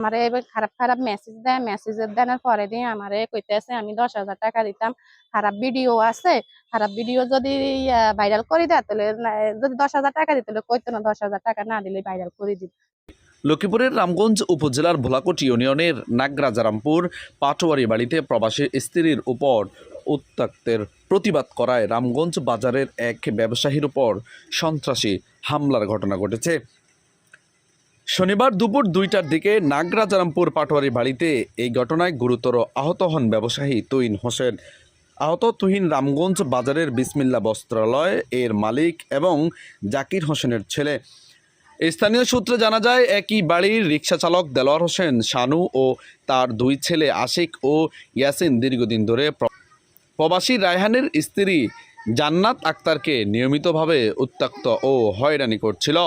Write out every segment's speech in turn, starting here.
আমারে এবার খারাপ খারাপ মেসেজ দেয় মেসেজের দেওয়ার পরে দিয়ে আমারে কইতেছে, আমি দশ হাজার টাকা দিতাম, খারাপ ভিডিও আছে, খারাপ ভিডিও যদি ভাইরাল করে দেয়, তাহলে যদি দশ হাজার টাকা দিত কইতো না দশ হাজার টাকা না দিলে ভাইরাল করে দিত। লক্ষ্মীপুরের রামগঞ্জ উপজেলার ভোলাকোট ইউনিয়নের নাগরাজারামপুর পাটোয়ারি বাড়িতে প্রবাসী স্ত্রীর উপর উত্তক্তের প্রতিবাদ করায় রামগঞ্জ বাজারের এক ব্যবসায়ীর উপর সন্ত্রাসী হামলার ঘটনা ঘটেছে। শনিবার দুপুর দুইটার দিকে নাগরাজারামপুর পাটোয়ারি বাড়িতে এই ঘটনায় গুরুতর আহত হন ব্যবসায়ী তুইন হোসেন। আহত তুহিন রামগঞ্জ বাজারের বিসমিল্লা বস্ত্রালয় এর মালিক এবং জাকির হোসেনের ছেলে। স্থানীয় সূত্রে জানা যায়, একই বাড়ির রিক্সা চালক দেলোয়ার হোসেন শানু ও তার দুই ছেলে আশিক ও ইয়াসিন দীর্ঘদিন ধরে প্রবাসী রায়হানের স্ত্রী জান্নাত আক্তারকে নিয়মিতভাবে উত্ত্যক্ত ও হয়রানি করছিল।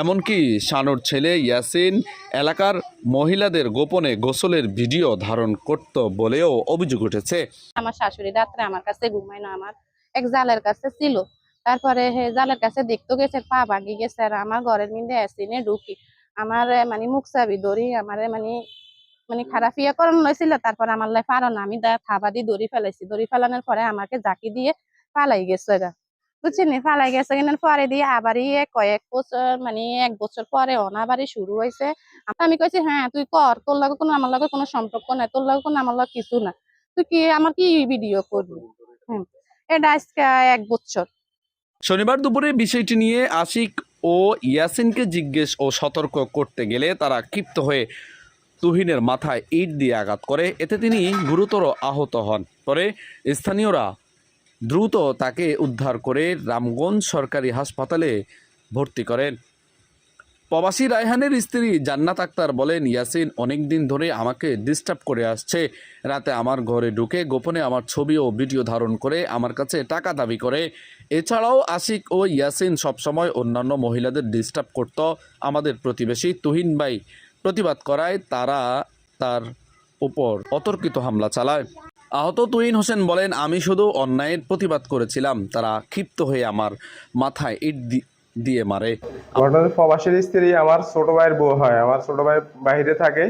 এমনকি শানুর ছেলে ইয়াসিন এলাকার মহিলাদের গোপনে গোসলের ভিডিও ধারণ করত বলেও অভিযোগ উঠেছে। আমার শাশুড়ি রাত্রে আমার কাছে ঘুমায় না, আমার এক জালের কাছে ছিল। তারপরে জালের কাছে দেখতে গেছে, পা ভাগি গেছে আর আমার ঘরের মধ্যে এসিনে ঢুকি। আমার মানে মুখ চাবি দড়ি আমার মানে মানে খারাপ ইয়ে করানো হয়েছিল। তারপরে আমার লাই পারো না আমি থাবা দিয়ে দড়ি ফেলাইছি। দড়ি ফেলানোর পরে আমাকে জাকি দিয়ে পালাই গেছে এরা বুঝছেন পালাই গেছে কিন্তু পরে দিয়ে আবারই কয়েক বছর মানে এক বছর পরে অনাবারই শুরু হয়েছে আমি কইছি হ্যাঁ তুই কর। তোর লগে কোনো, আমার লগে কোনো সম্পর্ক নাই। তোর লগে কোনো, আমার লগে কিছু না। তুই কি, আমার কি ভিডিও করবি? এটা আজকে এক বছর। শনিবার দুপুরে বিষয়টি নিয়ে আশিক ও ইয়াসিনকে জিজ্ঞেস ও সতর্ক করতে গেলে তারা ক্ষিপ্ত হয়ে তুহিনের মাথায় ইট দিয়ে আঘাত করে। এতে তিনি গুরুতর আহত হন। পরে স্থানীয়রা দ্রুত তাকে উদ্ধার করে রামগঞ্জ সরকারি হাসপাতালে ভর্তি করেন। প্রবাসী রায়হানের স্ত্রী জান্নাত আক্তার বলেন, ইয়াসিন অনেক দিন ধরে আমাকে ডিস্টার্ব করে আসছে। রাতে আমার ঘরে ঢুকে গোপনে আমার ছবি ও ভিডিও ধারণ করে আমার কাছে টাকা দাবি করে। এছাড়াও আশিক ও ইয়াসিন সবসময় অন্যান্য মহিলাদের ডিস্টার্ব করত। আমাদের প্রতিবেশী তুহিন ভাই প্রতিবাদ করায় তারা তার উপর অতর্কিত হামলা চালায়। আহত তুইন হোসেন বলেন, আমি শুধু অন্যায়ের প্রতিবাদ করেছিলাম। তারা ক্ষিপ্ত হয়ে আমার মাথায় ইট দিয়ে মারে। ঘটনা প্রবাসীর স্ত্রী, আমার ছোট ভাইয়ের বউ হয়। আমার ছোট ভাই বাইরে থাকে।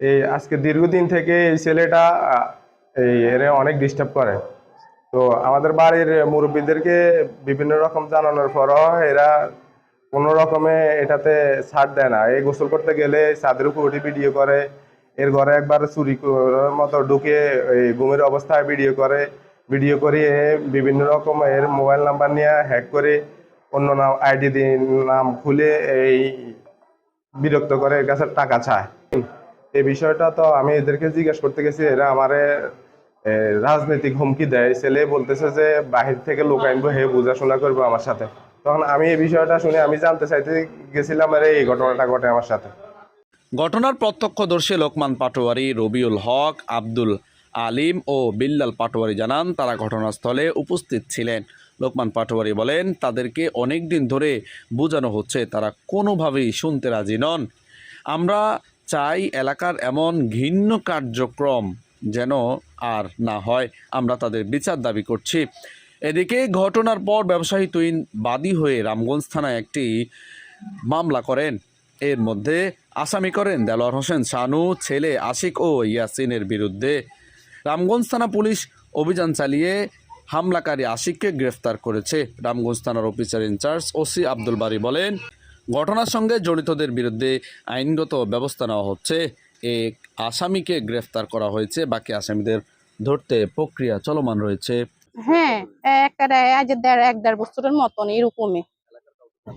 এই আজকে দীর্ঘদিন থেকে এই ছেলেটা এই এরে অনেক ডিস্টার্ব করে। তো আমাদের বাড়ির মুরব্বীদেরকে বিভিন্ন রকম জানানোর পরও এরা কোনো রকমে এটাতে ছাড় দেয় না। এই গোসল করতে গেলে ছাদের উপর উঠে ভিডিও করে। এর ঘরে একবার চুরি করার মতো ঢুকে এই ঘুমের অবস্থায় ভিডিও করে ভিডিও করিয়ে বিভিন্ন রকম এর মোবাইল নাম্বার নিয়ে হ্যাক করে অন্য নাম আইডি দিয়ে নাম খুলে এই বিরক্ত করে এর কাছে টাকা চায়। এই বিষয়টা তো আমি এদেরকে জিজ্ঞেস করতে গেছি, এরা আমারে রাজনৈতিক হুমকি দেয়। ছেলে বলতেছে যে, বাহির থেকে লোক আনব, হে বোঝাশোনা করব আমার সাথে। তখন আমি এই বিষয়টা শুনে আমি জানতে চাইতে গেছিলাম, আরে, এই ঘটনাটা ঘটে আমার সাথে। ঘটনার প্রত্যক্ষদর্শী লোকমান পাটোয়ারি, রবিউল হক, আব্দুল আলিম ও বিল্লাল পাটোয়ারি জানান, তারা ঘটনাস্থলে উপস্থিত ছিলেন। লোকমান পাটোয়ারি বলেন, তাদেরকে অনেক দিন ধরে বোঝানো হচ্ছে, তারা কোনোভাবেই শুনতে রাজি নন। আমরা চাই এলাকার এমন ঘিন্ন কার্যক্রম যেন আর না হয়। আমরা তাদের বিচার দাবি করছি। এদিকে ঘটনার পর ব্যবসায়ী তুইন বাদী হয়ে রামগঞ্জ থানায় একটি মামলা করেন। এর মধ্যে আসামি করেন দেলোয়ার হোসেন শানু, ছেলে আশিক ও ইয়াসিনের বিরুদ্ধে। রামগঞ্জ থানা পুলিশ অভিযান চালিয়ে হামলাকারী আশিককে গ্রেফতার করেছে। রামগঞ্জ থানার officer incharge OC Abdul Bari বলেন, ঘটনার সঙ্গে জড়িতদের বিরুদ্ধে আইনগত ব্যবস্থা নেওয়া হচ্ছে। এক আসামিকে গ্রেফতার করা হয়েছে, বাকি আসামিদের ধরতে প্রক্রিয়া চলমান রয়েছে। হ্যাঁ এক দেড় বছরের মতন এরকমই।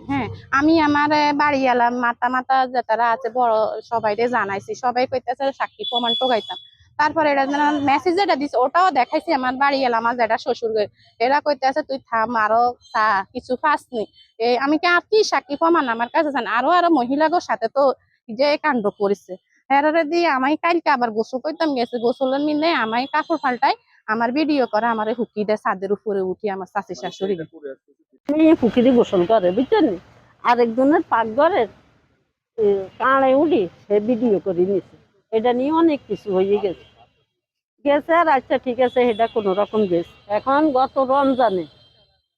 হ্যাঁ আমি আমার বাড়ি এলাম মাতা মাতা যারা আছে, বড় সবাইরে জানাইছি। সবাই কইতেছে, সাক্ষী প্রমাণ টোকাইতাম তারপরে এটা মেসেজ যেটা দিছে, ওটাও দেখাইছি আমার বাড়ি এলাম আমার যেটা শ্বশুর। এরা কইতেছে, তুই থাম, আরও চা, কিছু পাসনি এই আমি কি আর কি সাক্ষী প্রমাণ আমার কাছে জান আরও আরও মহিলাগোর সাথে তো যে কাণ্ড করেছে। এরারে দিয়ে আমি কালকে আবার গোসল করতাম গেছে গোসলের মিলে আমায় কাপড় পাল্টাই আমার ভিডিও করা, আমার হুকি দেয়, ছাদের উপরে উঠি আমার চাষি শাশুড়ি। পুকুরে গোসল করে, বুঝছেন? আরেকজনের পাকঘরের কাঁড়ে উঠি সে ভিডিও করে নিছে। এটা নিয়ে অনেক কিছু হয়ে গেছে। গেছে আর আচ্ছা ঠিক আছে, এটা কোনো রকম গেছে। এখন গত রমজানে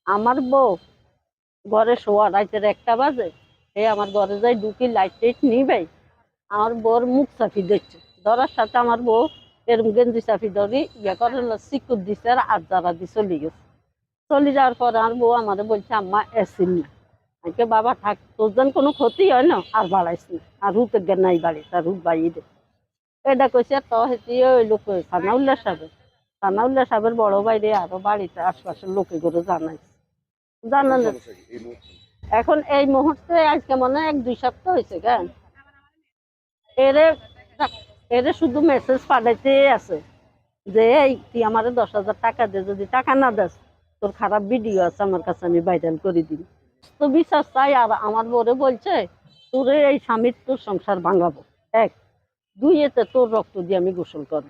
আমার বউ ঘরে শোয়া, রাতের একটা বাজে, সে আমার ঘরে যাই ঢুকি লাইট টাইট নিবে। আমার বউর মুখ চাপি দিচ্ছে ধরার সাথে আমার বউ এরম গেঞ্জি চাপি ধরি ইয়ে করে সিকুর দিছে আর আর যারা দিয়ে চলে গেছে। চলে যাওয়ার পর আমার বউ আমারে বলছে আম্মা না। আজকে বাবা থাক তোর যেন কোনো ক্ষতি হয় না আর বাড়াইস না। আর হুতে গে নাই বাড়ি তার হুত বাইরে এটা কইছে তো হেঁটে ওই লোক সানাউল্লাহ সাহেব। সানাউল্লাহ সাহেবের বড় বাইরে আরও বাড়িতে আশপাশের লোকে করে জানাইছে। জানানো এখন এই মুহূর্তে আজকে মনে হয় এক দুই সপ্তাহ হয়েছে কেন এরে এরে শুধু মেসেজ পাঠাইতে আছে যে এই তুই আমার দশ হাজার টাকা দে যদি টাকা না দেস তোর খারাপ ভিডিও আছে, আমার কাছে আমি ভাইরাল করে দিই তো বিশ্বাস চাই আর আমার বরে বলছে, তোরে এই স্বামীর তোর সংসার ভাঙাবো। এক। দুই এতে তোর রক্ত দিয়ে আমি গোসল করব।